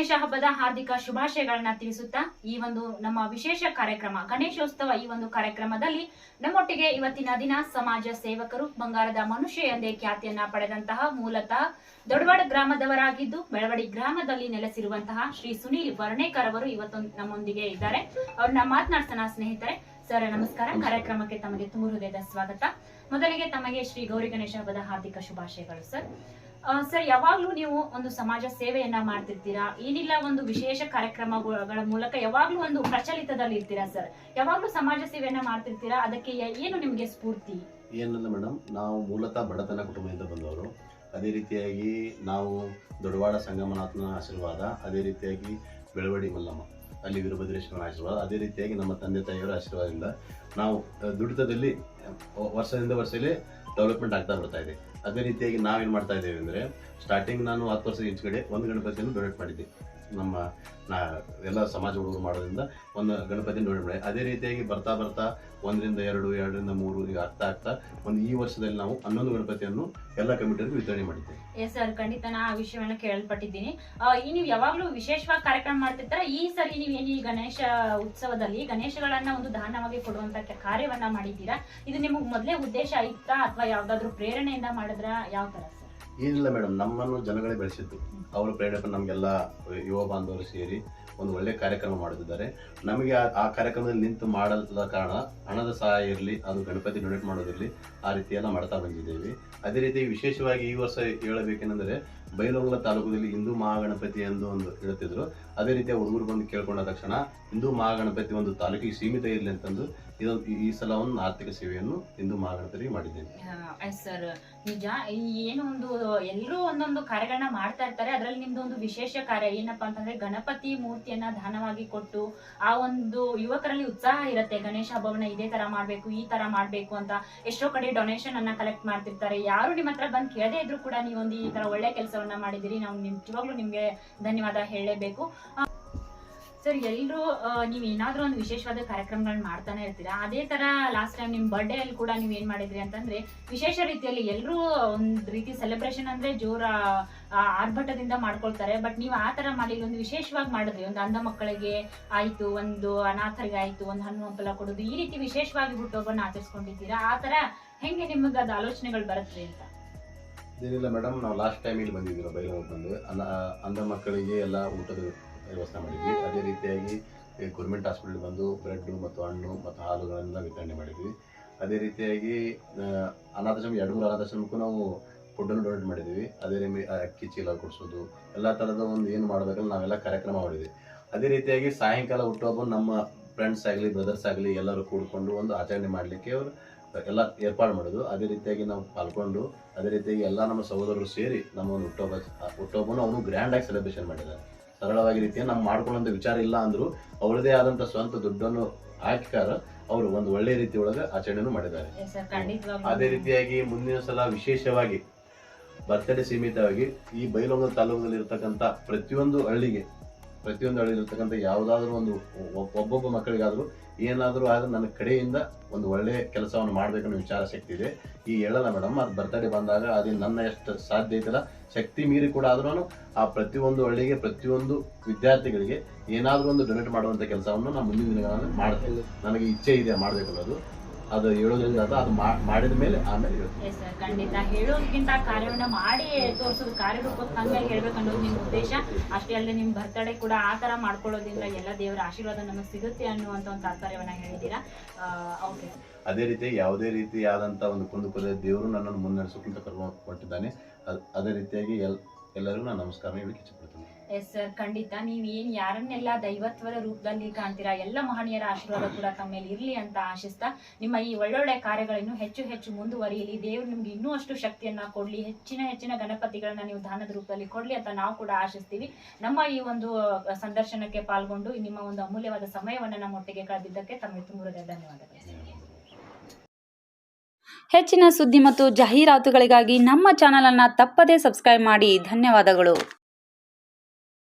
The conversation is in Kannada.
ಗಣೇಶ ಹಬ್ಬದ ಹಾರ್ದಿಕ ಶುಭಾಶಯಗಳನ್ನ ತಿಳಿಸುತ್ತಾ ಈ ಒಂದು ನಮ್ಮ ವಿಶೇಷ ಕಾರ್ಯಕ್ರಮ ಗಣೇಶೋತ್ಸವ ಈ ಒಂದು ಕಾರ್ಯಕ್ರಮದಲ್ಲಿ ನಮ್ಮೊಟ್ಟಿಗೆ ಇವತ್ತಿನ ದಿನ ಸಮಾಜ ಸೇವಕರು ಬಂಗಾರದ ಮನುಷ್ಯ ಎಂದೇ ಖ್ಯಾತಿಯನ್ನ ಪಡೆದಂತಹ ಮೂಲತಃ ದೊಡವಾಡ ಗ್ರಾಮದವರಾಗಿದ್ದು ಬೆಳವಡಿ ಗ್ರಾಮದಲ್ಲಿ ನೆಲೆಸಿರುವಂತಹ ಶ್ರೀ ಸುನೀಲ್ ವರ್ಣೇಕರ್ ಅವರು ಇವತ್ತು ನಮ್ಮೊಂದಿಗೆ ಇದ್ದಾರೆ. ಅವ್ರನ್ನ ಮಾತನಾಡ್ಸೋಣ ಸ್ನೇಹಿತರೆ. ಸರ್ ನಮಸ್ಕಾರ. ಕಾರ್ಯಕ್ರಮಕ್ಕೆ ತಮಗೆ ತುಂಬ ಹೃದಯದ ಸ್ವಾಗತ. ಮೊದಲಿಗೆ ತಮಗೆ ಶ್ರೀ ಗೌರಿ ಗಣೇಶ ಹಬ್ಬದ ಹಾರ್ದಿಕ ಶುಭಾಶಯಗಳು ಸರ್. ಸರ್, ಯಾವಾಗ್ಲೂ ನೀವು ಒಂದು ಸಮಾಜ ಸೇವೆಯನ್ನ ಮಾಡ್ತಿರ್ತೀರಾ? ಏನಿಲ್ಲ ಒಂದು ವಿಶೇಷ ಕಾರ್ಯಕ್ರಮಗಳ ಮೂಲಕ ಯಾವಾಗ್ಲೂ ಒಂದು ಪ್ರಚಲಿತದಲ್ಲಿ ಇರ್ತೀರಾ, ಸರ್? ಯಾವಾಗ್ಲೂ ಸಮಾಜ ಸೇವೆಯನ್ನ ಮಾಡ್ತಿರ್ತೀರಾ? ಅದಕ್ಕೆ ಏನು ನಿಮ್ಗೆ ಸ್ಫೂರ್ತಿ? ಏನಲ್ಲ ಮೇಡಮ್. ನಾವು ಮೂಲತಃ ಬಡತನ ಕುಟುಂಬದಿಂದ ಬಂದವರು. ಅದೇ ರೀತಿಯಾಗಿ ನಾವು ದೊಡ್ಡವಾಡ ಸಂಗಮನಾಥನ ಆಶೀರ್ವಾದ, ಅದೇ ರೀತಿಯಾಗಿ ಬೆಳವಡಿ ಮಲ್ಲಮ್ಮ, ಅಲ್ಲಿ ವೀರಭದ್ರೇಶ್ವರನ ಆಶೀರ್ವಾದ, ಅದೇ ರೀತಿಯಾಗಿ ನಮ್ಮ ತಂದೆ ತಾಯಿಯವರ ಆಶೀರ್ವಾದದಿಂದ ನಾವು ದುಡಿತದಲ್ಲಿ ವರ್ಷದಿಂದ ವರ್ಷದಲ್ಲಿ ಡೆವಲಪ್ಮೆಂಟ್ ಆಗ್ತಾ ಬರ್ತಾ ಇದೆ. ಅದೇ ರೀತಿಯಾಗಿ ನಾವೇನು ಮಾಡ್ತಾ ಇದ್ದೇವೆ ಅಂದರೆ ಸ್ಟಾರ್ಟಿಂಗ್ ನಾನು ಹತ್ತು ವರ್ಷದ ಹಿಂಚ್ಗಡೆ ಒಂದು ಗಣಪತಿಯನ್ನು ಡೊನೇಟ್ ಮಾಡಿದ್ದೆ ನಮ್ಮ, ನಾ, ಎಲ್ಲ ಸಮಾಜ ಹುಡುಗರು ಮಾಡೋದ್ರಿಂದ ಒಂದು ಗಣಪತಿ ನೋಡಿ ಅದೇ ರೀತಿಯಾಗಿ ಬರ್ತಾ ಬರ್ತಾ ಒಂದರಿಂದ ಎರಡು, ಎರಡರಿಂದ ಮೂರು, ಈಗ ಆಗ್ತಾ ಆಗ್ತಾ ಒಂದು ಈ ವರ್ಷದಲ್ಲಿ ನಾವು ಹನ್ನೊಂದು ಗಣಪತಿಯನ್ನು ಎಲ್ಲ ಕಮಿಟಿಯವ್ರಿಗೆ ವಿತರಣೆ ಮಾಡಿದ್ದೇವೆ. ಎಸ್ ಸರ್ ಖಂಡಿತ ನಾ ಆ ವಿಷಯವನ್ನು ಕೇಳಲ್ಪಟ್ಟಿದ್ದೀನಿ ಈ ನೀವು ಯಾವಾಗಲೂ ವಿಶೇಷವಾಗಿ ಕಾರ್ಯಕ್ರಮ ಮಾಡ್ತಿರ್ತಾರೆ? ಈ ಸರಿ ನೀವು ಏನು ಈ ಗಣೇಶ ಉತ್ಸವದಲ್ಲಿ ಗಣೇಶಗಳನ್ನ ಒಂದು ದಾನವಾಗಿ ಕೊಡುವಂತ ಕಾರ್ಯವನ್ನ ಮಾಡಿದ್ದೀರಾ? ಇದು ನಿಮಗೆ ಮೊದಲೇ ಉದ್ದೇಶ ಇತ್ತಾ ಅಥವಾ ಯಾವ್ದಾದ್ರು ಪ್ರೇರಣೆಯಿಂದ ಮಾಡಿದ್ರ? ಯಾವ ತರ ಏನಿಲ್ಲ ಮೇಡಮ್, ನಮ್ಮನ್ನು ಜನಗಳೇ ಬೆಳೆಸಿದ್ದು. ಅವರು ಪ್ರೇರಣೆ ನಮಗೆಲ್ಲ ಯುವ ಬಾಂಧವರು ಸೇರಿ ಒಂದು ಒಳ್ಳೆ ಕಾರ್ಯಕ್ರಮ ಮಾಡುತ್ತಿದ್ದಾರೆ. ನಮಗೆ ಆ- ಕಾರ್ಯಕ್ರಮದಲ್ಲಿ ನಿಂತು ಮಾಡದ ಕಾರಣ ಹಣದ ಸಹಾಯ ಇರಲಿ, ಅದು ಗಣಪತಿ ಡೊನೇಟ್ ಮಾಡೋದಿರಲಿ, ಆ ರೀತಿ ಎಲ್ಲ ಮಾಡ್ತಾ ಬಂದಿದ್ದೇವೆ. ಅದೇ ರೀತಿ ವಿಶೇಷವಾಗಿ ಈ ವರ್ಷ ಹೇಳಬೇಕೆಂದರೆ ಬೈಲಹೊಂಗಲ ತಾಲೂಕದಲ್ಲಿ ಹಿಂದೂ ಮಹಾಗಣಪತಿ ಎಂದು ಒಂದು ಹೇಳ್ತಿದ್ರು. ಅದೇ ರೀತಿ ಹುಡುಗರು ಬಂದು ಕೇಳ್ಕೊಂಡ ತಕ್ಷಣ ಹಿಂದೂ ಮಹಾಗಣಪತಿ ಒಂದು ತಾಲೂಕಿಗೆ ಸೀಮಿತ ಇರಲಿ ಅಂತಂದು ಇದೊಂದು ಈ- ಸಲ ಒಂದು ಆರ್ಥಿಕ ಸೇವೆಯನ್ನು ಹಿಂದೂ ಮಹಾಗಣಪತಿಗೆ ಮಾಡಿದ್ದೇನೆ. ಸರ್, ನಿಜ ಏನು ಒಂದು, ಎಲ್ಲರೂ ಒಂದೊಂದು ಕಾರ್ಯಗಳನ್ನ ಮಾಡ್ತಾ ಇರ್ತಾರೆ. ಅದರಲ್ಲಿ ನಿಮ್ದು ಒಂದು ವಿಶೇಷ ಕಾರ್ಯ ಏನಪ್ಪಾ ಅಂತಂದ್ರೆ ಗಣಪತಿ ಮೂರ್ತಿಯನ್ನ ದಾನವಾಗಿ ಕೊಟ್ಟು ಆ ಒಂದು ಯುವಕರಲ್ಲಿ ಉತ್ಸಾಹ ಇರುತ್ತೆ. ಗಣೇಶ ಹಬ್ಬವನ್ನ ಇದೇ ತರ ಮಾಡ್ಬೇಕು, ಈ ತರ ಮಾಡ್ಬೇಕು ಅಂತ ಎಷ್ಟೋ ಕಡೆ ಡೊನೇಷನ್ ಅನ್ನ ಕಲೆಕ್ಟ್ ಮಾಡ್ತಿರ್ತಾರೆ. ಯಾರು ನಿಮ್ಮ ಹತ್ರ ಬಂದು ಕೇಳದೇ ಇದ್ರು ಕೂಡ ನೀವೊಂದು ಈ ತರ ಒಳ್ಳೆ ಕೆಲಸವನ್ನ ಮಾಡಿದಿರಿ ನಾವು ನಿಜವಾಗ್ಲೂ ನಿಮ್ಗೆ ಧನ್ಯವಾದ ಹೇಳಲೇಬೇಕು. ಸರ್ ಎಲ್ಲರೂ ನೀವು ಏನಾದರೂ ಒಂದು ವಿಶೇಷವಾದ ಕಾರ್ಯಕ್ರಮಗಳನ್ನ ಮಾಡ್ತಾನೆ ಇರ್ತೀರಾ? ಅದೇ ತರ ಲಾಸ್ಟ್ ಟೈಮ್ ನಿಮ್ಮ ಬರ್ಡೇ ಅಲ್ಲಿ ಕೂಡ ನೀವು ಏನ್ ಮಾಡಿದ್ರಿ ಅಂತಂದ್ರೆ, ವಿಶೇಷ ರೀತಿಯಲ್ಲಿ ಎಲ್ಲರೂ ಒಂದ್ ರೀತಿ ಸೆಲೆಬ್ರೇಷನ್ ಅಂದ್ರೆ ಜೋರ ಆರ್ಭಟದಿಂದ ಮಾಡ್ಕೊಳ್ತಾರೆ. ಬಟ್ ನೀವು ಆ ತರ ಮಾಡಿ ಒಂದು ವಿಶೇಷವಾಗಿ ಮಾಡಿದ್ರಿ. ಒಂದು ಅಂಧ ಮಕ್ಕಳಿಗೆ ಆಯ್ತು, ಒಂದು ಅನಾಥರಿಗೆ ಆಯ್ತು, ಒಂದು ಹಣ್ಣು ಹಂಪಲ ಕೊಡೋದು, ಈ ರೀತಿ ವಿಶೇಷವಾಗಿ ಹುಟ್ಟುಹಬ್ಬನ ಆಚರಿಸ್ಕೊಂಡಿದ್ದೀರಾ? ಆ ತರ ಹೆಂಗೆ ನಿಮಗೆ ಅದು ಆಲೋಚನೆಗಳು ಬರುತ್ತೆ ಅಂತ? ಏನಿಲ್ಲ ಮೇಡಮ್ ನಾವು ಲಾಸ್ಟ್ ಟೈಮ್ ಇಲ್ಲಿ ಬಂದಿದ್ದೀವಿ ಬೈಲಹೊಂಗಲ ಬಂದು. ಅನ್ನ ಅಂಧ ಮಕ್ಕಳಿಗೆ ಎಲ್ಲ ಊಟದ ವ್ಯವಸ್ಥೆ ಮಾಡಿದ್ವಿ. ಅದೇ ರೀತಿಯಾಗಿ ಗೌರ್ಮೆಂಟ್ ಹಾಸ್ಪಿಟ್ಲಿಗೆ ಬಂದು ಬ್ರೆಡ್ಡು ಮತ್ತು ಹಣ್ಣು ಮತ್ತು ಹಾಲುಗಳನ್ನೆಲ್ಲ ವಿತರಣೆ ಮಾಡಿದ್ವಿ. ಅದೇ ರೀತಿಯಾಗಿ ಅನಾಥಾಶ್ರಮ, ಎರಡು ಮೂರು ಅನಾಥಾಶ್ರಮಕ್ಕೂ ನಾವು ಫುಡ್ಡನ್ನು ಡೊನೇಟ್ ಮಾಡಿದ್ವಿ ಅದೇ ರೀತಿ ಅಕ್ಕಿ ಚೀಲ ಕೊಡಿಸೋದು, ಎಲ್ಲ ಥರದ ಒಂದು ಏನು ಮಾಡಬೇಕಲ್ಲ, ನಾವೆಲ್ಲ ಕಾರ್ಯಕ್ರಮ ಮಾಡಿದ್ವಿ. ಅದೇ ರೀತಿಯಾಗಿ ಸಾಯಂಕಾಲ ಹುಟ್ಟುಹಬ್ಬ ನಮ್ಮ ಫ್ರೆಂಡ್ಸ್ ಆಗಲಿ ಬ್ರದರ್ಸ್ ಆಗಲಿ ಎಲ್ಲರೂ ಕೂಡಿಕೊಂಡು ಒಂದು ಆಚರಣೆ ಮಾಡಲಿಕ್ಕೆ ಅವರು ಎಲ್ಲ ಏರ್ಪಾಡು ಮಾಡೋದು. ಅದೇ ರೀತಿಯಾಗಿ ನಾವು ಪಾಲ್ಗೊಂಡು ಅದೇ ರೀತಿಯಾಗಿ ಎಲ್ಲ ನಮ್ಮ ಸಹೋದರರು ಸೇರಿ ನಮ್ಮ ಒಂದು ಉಟ್ಟೋಬಸ್ ಆ ಹುಟ್ಟೋಬನ್ನು ಅವನು ಗ್ರ್ಯಾಂಡ್ ಆಗಿ ಸೆಲೆಬ್ರೇಷನ್ ಮಾಡಿದ್ದಾರೆ. ಸರಳವಾಗಿ ರೀತಿಯ ನಾವು ಮಾಡ್ಕೊಳ್ಳೋ ವಿಚಾರ ಇಲ್ಲ ಅಂದ್ರು ಅವರದೇ ಆದಂಥ ಸ್ವಂತ ದುಡ್ಡನ್ನು ಹಾಕಿಕಾರ ಅವರು ಒಂದು ಒಳ್ಳೆಯ ರೀತಿ ಒಳಗೆ ಆಚರಣೆಯನ್ನು ಮಾಡಿದ್ದಾರೆ. ಅದೇ ರೀತಿಯಾಗಿ ಮುಂದಿನ ಸಲ ವಿಶೇಷವಾಗಿ ಬರ್ತಡೇ ಸೀಮಿತವಾಗಿ ಈ ಬೈಲೊಂಗ ತಾಲೂಕಲ್ಲಿ ಇರತಕ್ಕಂಥ ಪ್ರತಿಯೊಂದು ಹಳ್ಳಿಗೆ ಪ್ರತಿಯೊಂದು ಹಳ್ಳಿಲಿರ್ತಕ್ಕಂಥ ಯಾವುದಾದ್ರೂ ಒಂದು ಒಬ್- ಒಬ್ಬೊಬ್ಬ ಮಕ್ಕಳಿಗಾದರೂ ಏನಾದರೂ ಆದರೆ ನನ್ನ ಕಡೆಯಿಂದ ಒಂದು ಒಳ್ಳೆಯ ಕೆಲಸವನ್ನು ಮಾಡಬೇಕನ್ನೋ ವಿಚಾರ ಶಕ್ತಿ ಇದೆ. ಈ ಹೇಳಲ್ಲ ಮೇಡಮ್ ಅದು ಬರ್ತಡೇ ಬಂದಾಗ ಅದು ನನ್ನ ಎಷ್ಟು ಸಾಧ್ಯ ಐತಲ್ಲ ಶಕ್ತಿ ಮೀರಿ ಕೂಡ ಆದ್ರೂ ಆ ಪ್ರತಿಯೊಂದು ಹಳ್ಳಿಗೆ ಪ್ರತಿಯೊಂದು ವಿದ್ಯಾರ್ಥಿಗಳಿಗೆ ಏನಾದರೂ ಒಂದು ಡೊನೇಟ್ ಮಾಡುವಂಥ ಕೆಲಸವನ್ನು ನಾನು ಮುಂದಿನ ದಿನಗಳಲ್ಲಿ ಮಾಡ್ತೇನೆ. ನನಗೆ ಇಚ್ಛೆ ಇದೆ ಮಾಡಬೇಕು ಅನ್ನೋದು. ಅದು ಹೇಳೋದ್ರಿಂದ ಅದು ಅದು ಮಾಡಿದ ಮೇಲೆ ಆಮೇಲೆ ಹೇಳ್ತೀನಿ. ಎಸ್ ಸರ್ ಖಂಡಿತ. ಹೇಳೋದಕ್ಕಿಂತ ಕಾರ್ಯವನ್ನ ಮಾಡಿ ತೋರಿಸೋದು ಕಾರ್ಯರೂಪಕ್ಕೆ ತಂದ ಹೇಳ್ಬೇಕನ್ನೋದು ನಿಮ್ಮ ಉದ್ದೇಶ. ಅಷ್ಟೇ ಅಲ್ಲದೆ ನಿಮ್ಮ ಬರ್ತಡೇ ಕೂಡ ಆ ತರ ಮಾಡ್ಕೊಳ್ಳೋದ್ರಿಂದ ಎಲ್ಲ ದೇವರ ಆಶೀರ್ವಾದ ನಮಗೆ ಸಿಗುತ್ತೆ ಅನ್ನುವಂತ ಒಂದು ತಾತ್ಪರ್ಯವನ್ನ ಹೇಳಿದ್ದೀರಾ ಓಕೆ ಅದೇ ರೀತಿ ಯಾವುದೇ ರೀತಿಯಾದಂಥ ಒಂದು ಕುಂದುಕೊಲೆ ದೇವರು ನನ್ನನ್ನು ಮುನ್ನಡೆಸಿಕೊಂತ ಕರ್ಕೊಂಡು ಕೊಟ್ಟಿದ್ದಾನೆ. ಅದ್- ಅದೇ ರೀತಿಯಾಗಿ ಎಲ್ ಎಲ್ಲರಿಗೂ ನಾನು ನಮಸ್ಕಾರ ಹೇಳಲಿಕ್ಕೆ ಎಸ್, ಸರ್, ಖಂಡಿತ. ನೀವು ಏನ್ ಯಾರನ್ನೆಲ್ಲ ದೈವತ್ವದ ರೂಪದಲ್ಲಿ ಕಾಣ್ತೀರಾ, ಎಲ್ಲ ಮಹನೀಯರ ಆಶೀರ್ವಾದ ಕೂಡ ತಮ್ಮ ಮೇಲೆ ಇರ್ಲಿ ಅಂತ ಆಶಿಸ್ತಾ, ನಿಮ್ಮ ಈ ಒಳ್ಳೊಳ್ಳೆ ಕಾರ್ಯಗಳನ್ನು ಹೆಚ್ಚು ಹೆಚ್ಚು ಮುಂದುವರಿಯಲಿ. ದೇವ್ರು ನಿಮ್ಗೆ ಇನ್ನೂ ಅಷ್ಟು ಶಕ್ತಿಯನ್ನ ಕೊಡ್ಲಿ. ಹೆಚ್ಚಿನ ಹೆಚ್ಚಿನ ಗಣಪತಿಗಳನ್ನ ನೀವು ದಾನದ ರೂಪದಲ್ಲಿ ಕೊಡ್ಲಿ ಅಂತ ನಾವು ಕೂಡ ಆಶಿಸ್ತೀವಿ. ನಮ್ಮ ಈ ಒಂದು ಸಂದರ್ಶನಕ್ಕೆ ಪಾಲ್ಗೊಂಡು ನಿಮ್ಮ ಒಂದು ಅಮೂಲ್ಯವಾದ ಸಮಯವನ್ನ ನಮ್ಮೊಟ್ಟಿಗೆ ಕಳೆದಿದ್ದಕ್ಕೆ ತಮಗೆ ತುಂಬ ಧನ್ಯವಾದಗಳು. ಹೆಚ್ಚಿನ ಸುದ್ದಿ ಮತ್ತು ಜಾಹೀರಾತುಗಳಿಗಾಗಿ ನಮ್ಮ ಚಾನಲನ್ನು ತಪ್ಪದೇ ಸಬ್ಸ್ಕ್ರೈಬ್ ಮಾಡಿ. ಧನ್ಯವಾದಗಳು.